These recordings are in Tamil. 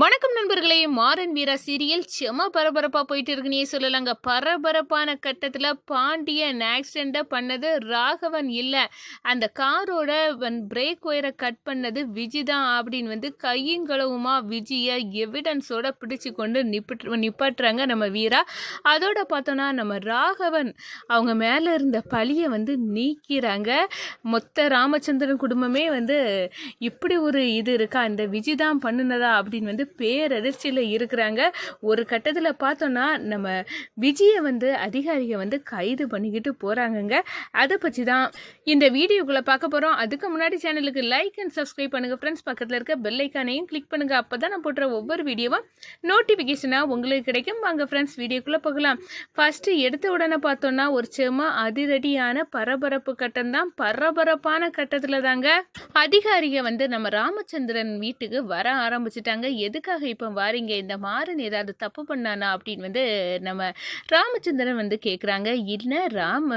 வணக்கம் நண்பர்களே மாறன் வீரா சீரியல் செம பரபரப்பாக போயிட்டு இருக்குன்னே சொல்லலாங்க. பரபரப்பான கட்டத்தில் பாண்டியன் ஆக்சிடெண்ட்டை பண்ணது ராகவன் இல்லை. அந்த காரோட பிரேக் ஒயரை கட் பண்ணது விஜி தான் அப்படின்னு வந்து கையும் களவுமா எவிடன்ஸோட பிடிச்சு கொண்டு நிப்பிட்டு நிப்பாட்டுறாங்க நம்ம வீரா. அதோட பார்த்தோன்னா நம்ம ராகவன் அவங்க மேலே இருந்த பழியை வந்து நீக்கிறாங்க. மொத்த ராமச்சந்திரன் குடும்பமே வந்து இப்படி ஒரு இது இருக்கா? இந்த விஜி தான் பண்ணுனதா? அப்படின்னு வந்து பேரதிர்ச்சியில் இருக்கிறாங்க. ஒரு கட்டத்தில் பார்த்தோன்னா நம்ம விஜயை வந்து அதிகாரியை வந்து கைது பண்ணிக்கிட்டு போகிறாங்கங்க அதை பற்றி தான் இந்த வீடியோக்குள்ளே பார்க்க போகிறோம் அதுக்கு முன்னாடி சேனலுக்கு லைக் அண்ட் சப்ஸ்கிரைப் பண்ணுங்கள் ஃப்ரெண்ட்ஸ் பக்கத்தில் இருக்க பெல் ஐக்கானையும் கிளிக் பண்ணுங்கள் அப்போ தான் நான் போடுற ஒவ்வொரு வீடியோவும் நோட்டிஃபிகேஷனாக உங்களுக்கு கிடைக்கும். வாங்க ஃப்ரெண்ட்ஸ் வீடியோக்குள்ளே போகலாம். ஃபஸ்ட்டு எடுத்த உடனே பார்த்தோன்னா ஒரு செம அதிரடியான பரபரப்பு கட்டம் தான். பரபரப்பான கட்டத்தில் தாங்க அதிகாரிக வந்து நம்ம ராமச்சந்திரன் வீட்டுக்கு வர ஆரம்பிச்சிட்டாங்க. எதுக்காக இப்போ வாரீங்க? இந்த மாறன் ஏதாவது தப்பு பண்ணானா? அப்படின்னு வந்து நம்ம ராமச்சந்திரன் வந்து கேட்குறாங்க இல்லை ராம்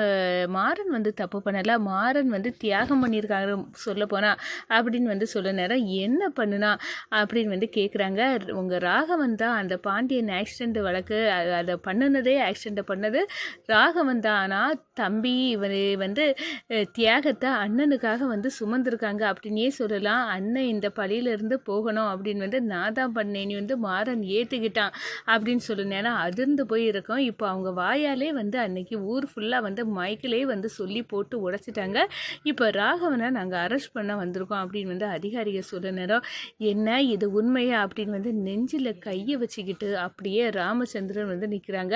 மாறன் வந்து தப்பு பண்ணலை. மாறன் வந்து தியாகம் பண்ணியிருக்காங்க சொல்ல போனால் அப்படின்னு வந்து சொல்ல நேரம் என்ன பண்ணுனா? அப்படின்னு வந்து கேட்குறாங்க உங்கள் ராகவன் தான் அந்த பாண்டியன் ஆக்சிடெண்ட் வழக்கு அதை பண்ணுனதே ஆக்சிடெண்ட்டை பண்ணது. ராகவன் தான்? ஆனால் தம்பி இவர் வந்து தியாகத்தை அண்ணனுக்காக வந்து சுமந்திருக்காங்க. அப்படின்னே சொல்லலாம். அண்ணன் இந்த பழியிலிருந்து போகணும். அப்படின்னு வந்து நான் தான் பண்ணேன்னு வந்து மாறன் ஏற்றுக்கிட்டான் அப்படின்னு சொல்லினேன்னா அதிர்ந்து போய் இருக்கோம் இப்போ அவங்க வாயாலே வந்து அன்னைக்கு ஊர் ஃபுல்லாக வந்து மைக்கிலே வந்து சொல்லி போட்டு உடைச்சிட்டாங்க. இப்போ ராகவனை நாங்கள் அரெஸ்ட் பண்ண வந்திருக்கோம் அப்படின்னு வந்து அதிகாரிகள் சொல்ல நேரம் என்ன இது உண்மையா? அப்படின்னு வந்து நெஞ்சில் கையை வச்சுக்கிட்டு அப்படியே ராமச்சந்திரன் வந்து நிற்கிறாங்க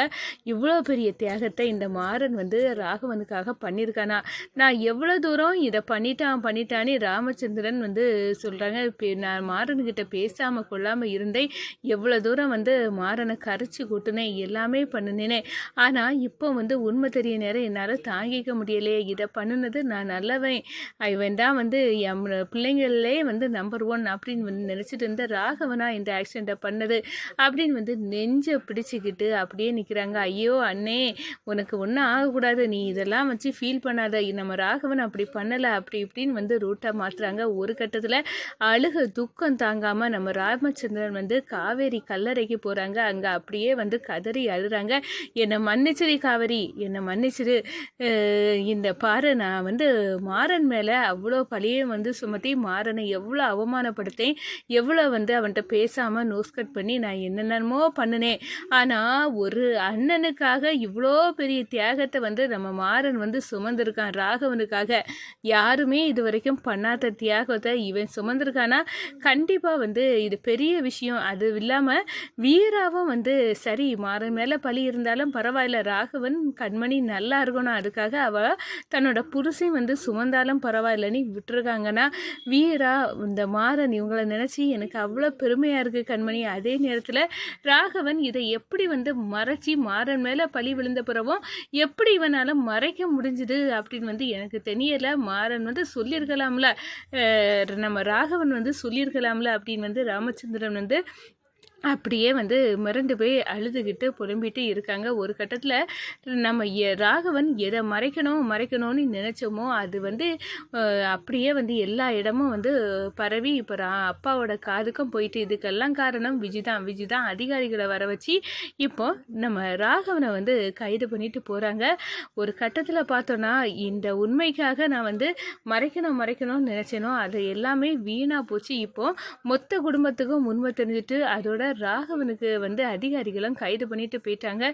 இவ்வளோ பெரிய தியாகத்தை இந்த மாறன் வந்து ராகவனுக்காக பண்ணியிருக்கானா நான் எவ்வளோ தூரம் இதை பண்ணிட்டான் பண்ணிட்டான்னு ராமச்சந்திரன் வந்து சொல்கிறாங்க நான் மாறன்கிட்ட பேசாமல் கொள்ளாமல் இருந்தேன். எவ்வளோ தூரம் வந்து மாறனை கரைச்சி கூட்டினேன் எல்லாமே பண்ணினேனே. ஆனால் இப்போ வந்து உண்மை தெரிய நேரம் என்னால் தாங்கிக்க முடியலையே. இதை பண்ணுனது நான் நல்லவன். இவன் தான் வந்து என் பிள்ளைங்களே வந்து நம்பர் ஒன் அப்படின்னு வந்து நினச்சிட்டு இருந்த ராகவனா இந்த ஆக்சிடெண்ட்டை பண்ணது அப்படின்னு வந்து நெஞ்சை பிடிச்சிக்கிட்டு அப்படியே நிற்கிறாங்க ஐயோ அண்ணே உனக்கு ஒன்றும் ஆகக்கூடாது. நீ இதெல்லாம் வச்சு ஃபீல் பண்ணாத. நம்ம ராகவன் அப்படி பண்ணலை. அப்படி இப்படின்னு வந்து ரூட்டாக மாற்றுறாங்க ஒரு கட்டத்தில் அழுக துக்கம் தாங்காமல் நம்ம ராமச்சந்திரன் வந்து காவேரி கல்லறைக்கு போகிறாங்க அங்கே அப்படியே வந்து கதறி அழுறாங்க. என்னை மன்னிச்சிரு காவேரி. என்னை மன்னிச்சிரு. இந்த பாரு நான் வந்து மாறன் மேலே அவ்வளோ பழியை வந்து சுமத்தி மாறனை எவ்வளோ அவமானப்படுத்தேன். எவ்வளோ வந்து அவன்கிட்ட பேசாமல் நோஸ் கட் பண்ணி நான் என்னென்னமோ பண்ணினேன். ஆனால் ஒரு அண்ணனுக்காக இவ்வளோ பெரிய தியாகத்தை வந்து நம்ம மாறன் வந்து சுமந்திருக்கான் ராகவனுக்காக. யாருமே இது வரைக்கும் பண்ணாத தியாகத்தை இவன் சுமந்திருக்கானா? கண்டிப்பாக வந்து இது பெரிய விஷயம் அது இல்லாமல் வீராவும் வந்து சரி மாறன் மேலே பழி இருந்தாலும் பரவாயில்ல ராகவன் கண்மணி நல்லா இருக்கணும் அதுக்காக அவள் தன்னோட புருஷன் வந்து சுமந்தாலும் பரவாயில்லன்னு விட்டுருக்காங்கன்னா வீரா இந்த மாறன் இவங்கள நினச்சி எனக்கு அவ்வளோ பெருமையாக இருக்குது கண்மணி. அதே நேரத்தில் ராகவன் இதை எப்படி வந்து மறைச்சி மாறன் மேலே பழி விழுந்த பிறவும் எப்படி இவனால் மறைக்க முடிஞ்சுது அப்படின்னு வந்து எனக்கு தெரியலை. மாறன் வந்து சொல்லியிருக்கலாம்ல. நம்ம ராகவன் வந்து சொல்லியிருக்கலாம்ல அப்படின்னு வந்து ராமச்சந்திரன் வந்து அப்படியே வந்து மிரண்டு போய் அழுதுகிட்டு புலம்பிட்டு இருக்காங்க. ஒரு கட்டத்தில் நம்ம எ- ராகவன் எதை மறைக்கணும் மறைக்கணும்னு நினச்சோமோ அது வந்து அப்படியே வந்து எல்லா இடமும் வந்து பரவி இப்போ ரா அப்பாவோட காதுக்கும் போயிட்டு இதுக்கெல்லாம் காரணம் விஜி தான் விஜி தான் அதிகாரிகளை வர வச்சு இப்போ நம்ம ராகவனை வந்து கைது பண்ணிட்டு போகிறாங்க ஒரு கட்டத்தில் பார்த்தோன்னா இந்த உண்மைக்காக நான் வந்து மறைக்கணும் மறைக்கணும்னு நினச்சேனோ அது எல்லாமே வீணாக போச்சு. இப்போ மொத்த குடும்பத்துக்கும் உண்மை தெரிஞ்சுட்டு அதோட ராகவனுக்கு வந்து அதிகாரிகளும் கைது பண்ணிட்டு போயிட்டாங்க.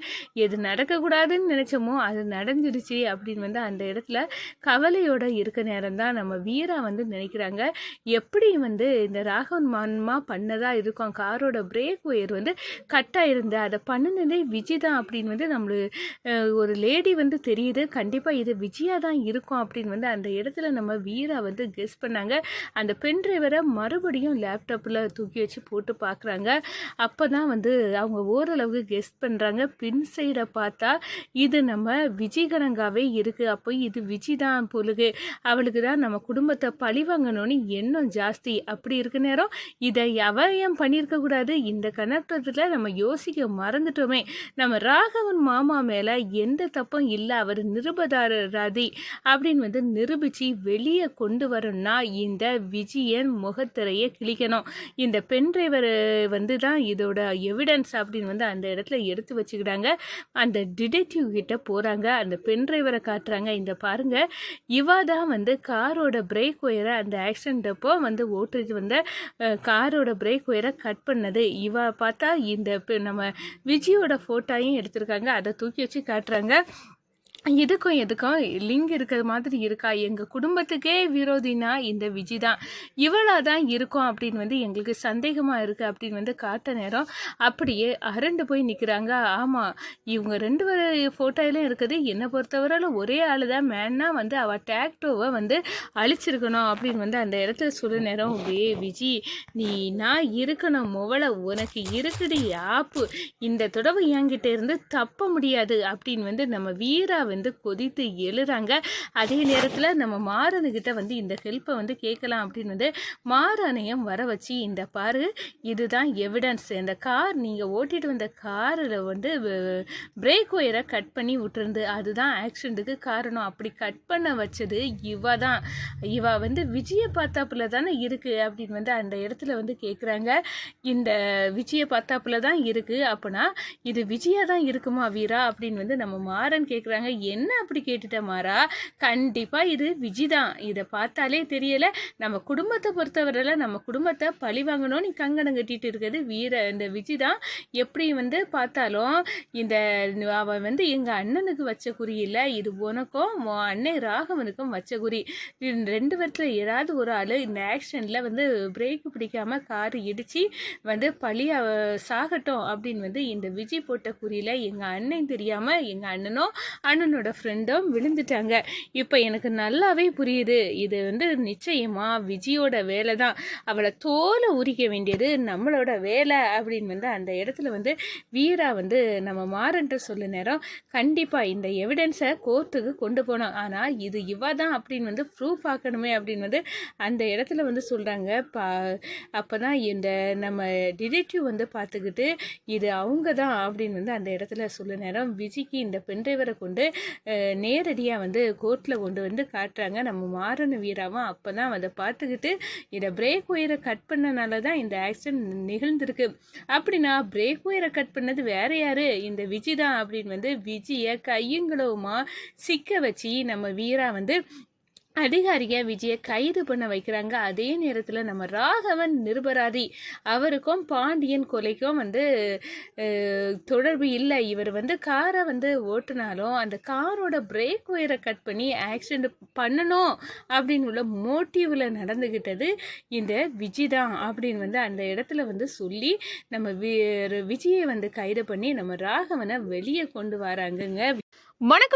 எது நடக்கக்கூடாதுன்னு நினச்சோமோ அது நடந்துடுச்சு அப்படின்னு வந்து அந்த இடத்துல கவலையோட இருக்க நேரம் தான் நம்ம வீரா வந்து நினைக்கிறாங்க. எப்படி வந்து இந்த ராகவன் மான்மா பண்ணதா இருக்கும்? காரோட பிரேக் ஒயர் வந்து கட்டாக இருந்து அதை பண்ணினதே விஜய் தான் அப்படின்னு வந்து நம்மளுக்கு ஒரு லேடி வந்து தெரியுது. கண்டிப்பாக இது விஜயா தான் இருக்கும் அப்படின்னு வந்து அந்த இடத்துல நம்ம வீரா வந்து கெஸ் பண்ணாங்க. அந்த பென் டிரைவரை மறுபடியும் லேப்டாப்பில் தூக்கி வச்சு போட்டு பார்க்குறாங்க அப்போ தான் வந்து அவங்க ஓரளவுக்கு கெஸ் பண்ணுறாங்க பின் சைடை பார்த்தா இது நம்ம விஜயகரங்காவே இருக்குது அப்போ இது விஜி தான் பொழுது. அவளுக்கு தான் நம்ம குடும்பத்தை பழி வாங்கணும்னு எண்ணம் ஜாஸ்தி. அப்படி இருக்க நேரம் இதை அவ ஏன் பண்ணியிருக்கக்கூடாது இந்த கணக்கத்தில் நம்ம யோசிக்க மறந்துட்டோமே. நம்ம ராகவன் மாமா மேலே எந்த தப்பும் இல்லை. அவர் நிருபதாரதி அப்படின்னு வந்து நிரூபித்து வெளியே கொண்டு வரணும்னா இந்த விஜயன் முகத்திரையை கிழிக்கணும். இந்த பெண் டிரைவர் வந்து தான் இதோட எவிடன்ஸ் அப்படின்னு வந்து அந்த இடத்துல எடுத்து வச்சுக்கிட்டாங்க. அந்த டிடெக்டிவ் கிட்ட போகிறாங்க அந்த பென் டிரைவரை காட்டுறாங்க. இந்த பாருங்க இவா தான் வந்து காரோட பிரேக் ஒயரை அந்த ஆக்சிடென்ட் அப்போ வந்து ஓட்டுறது வந்து காரோட பிரேக் ஒயரை கட் பண்ணது. இவா பார்த்தா இந்த நம்ம விஜயோட ஃபோட்டோயும் எடுத்திருக்காங்க. அதை தூக்கி வச்சு காட்டுறாங்க. எதுக்கும் எதுக்கும் லிங்க் இருக்கிற மாதிரி இருக்கா? எங்கள் குடும்பத்துக்கே விரோதினா இந்த விஜி தான். இவளாக தான் இருக்கும் அப்படின்னு வந்து எங்களுக்கு சந்தேகமாக இருக்குது அப்படின்னு வந்து காட்ட நேரம் அப்படியே அரண்டு போய் நிற்கிறாங்க ஆமாம் இவங்க ரெண்டு ஃபோட்டோயிலும் இருக்குது. என்னை பொறுத்தவரையில ஒரே ஆள் தான் மேன்னா வந்து அவள் டேக்டோவை வந்து அழிச்சிருக்கணும் அப்படின்னு வந்து அந்த இடத்துல சொல்ல நேரம் வே விஜி நீ நான் இருக்கணும்? முவளை உனக்கு இருக்குது ஆப்பு. இந்த தொடவு என்கிட்ட இருந்து தப்ப முடியாது. அப்படின்னு வந்து நம்ம வீரா வந்து கொதித்து எழுறாங்க. அதே நேரத்தில் நம்ம மாறனுக்கிட்ட வந்து இந்த ஹெல்ப்பை வந்து கேட்கலாம் அப்படின்னு வந்து மாறனையும் வர வச்சு இந்த பாரு இதுதான் எவிடன்ஸ் இந்த கார் நீங்கள் ஓட்டிட்டு வந்த காரில் வந்து பிரேக் ஒயரை கட் பண்ணி விட்டுருந்து அதுதான் ஆக்சிடென்ட்டுக்கு காரணம். அப்படி கட் பண்ண வச்சது இவ தான் இவ வந்து விஜயை பார்த்தாப்புல தானே இருக்குது அப்படின்னு வந்து அந்த இடத்துல வந்து கேட்குறாங்க இந்த விஜயை பார்த்தாப்புல தான் இருக்குது அப்போனா இது விஜயா தான் இருக்குமா வீரா? அப்படின்னு வந்து நம்ம மாறன் கேட்குறாங்க என்ன அப்படி கேட்டுட்ட மாறா? கண்டிப்பாக இது விஜி தான் இதை பார்த்தாலே தெரியலை. நம்ம குடும்பத்தை பொறுத்தவரையில் நம்ம குடும்பத்தை பழி வாங்கணும்னு நீ கங்கணம் கட்டிட்டு இருக்கிறது வீர இந்த விஜி தான் எப்படி வந்து பார்த்தாலும் இந்த அவன் வந்து எங்கள் அண்ணனுக்கு வச்ச குறி இல்லை. இது உனக்கும் உன் அண்ணன் ராகவனுக்கும் வச்ச குறி. ரெண்டு பேர்த்தில் ஏதாவது ஒரு ஆள் இந்த ஆக்சிடெண்ட்டில் வந்து பிரேக் பிடிக்காம கார் இடித்து வந்து பழி சாகட்டும் அப்படின்னு வந்து இந்த விஜய் போட்ட குறியில் எங்கள் அண்ணன் தெரியாமல் எங்கள் அண்ணனும் அண்ணனோட ஃப்ரெண்டும் விழுந்துட்டாங்க. இப்போ எனக்கு நல்லாவே புரியுது. இது வந்து நிச்சயமா விஜயோட வேலை தான் அவளை தோலை உரிக்க வேண்டியது நம்மளோட வேலை அப்படின்னு வந்து அந்த இடத்துல வந்து வீரா வந்து நம்ம மாறன்ற சொல்ல நேரம் கண்டிப்பாக இந்த எவிடன்ஸை கோர்ட்டுக்கு கொண்டு போனோம் ஆனால் இது இவ தான் அப்படின்னு வந்து ப்ரூஃப் ஆக்கணுமே அப்படின்னு வந்து அந்த இடத்துல வந்து சொல்கிறாங்க பா அப்போ தான் இந்த நம்ம டிடெக்டிவ் வந்து பார்த்துக்கிட்டு இது அவங்க தான் அப்படின்னு வந்து அந்த இடத்துல சொல்ல நேரம் விஜிக்கு இந்த பென்ட்ரைவரை கொண்டு நேரடியாக வந்து கோர்ட்டில் கொண்டு வந்து காட்டுறாங்க. நம்ம மாறன வீராவும் அப்போ தான் அதை பார்த்துக்கிட்டு இதை பிரேக் ஒயரை கட் பண்ணனால தான் இந்த ஆக்சிடென்ட் நிகழ்ந்திருக்கு. அப்படின்னா பிரேக் ஒயரை கட் பண்ணது வேற யாரு? இந்த விஜி தான் அப்படின்னு வந்து விஜியை கையுங்களவுமா சிக்க வச்சு நம்ம வீரா வந்து அதிகாரியை விஜயை கைது பண்ண வைக்கிறாங்க. அதே நேரத்தில் நம்ம ராகவன் நிருபராதி. அவருக்கும் பாண்டியன் கொலைக்கும் வந்து தொடர்பு இல்லை. இவர் வந்து காரை வந்து ஓட்டுனாலும் அந்த காரோட பிரேக் ஒயரை கட் பண்ணி ஆக்சிடெண்ட் பண்ணணும் அப்படின்னு உள்ள மோட்டிவில் நடந்துக்கிட்டது இந்த விஜி தான் அப்படின்னு வந்து அந்த இடத்துல வந்து சொல்லி நம்ம வி விஜயை வந்து கைது பண்ணி நம்ம ராகவனை வெளியே கொண்டு வராங்கங்க. வணக்கம்.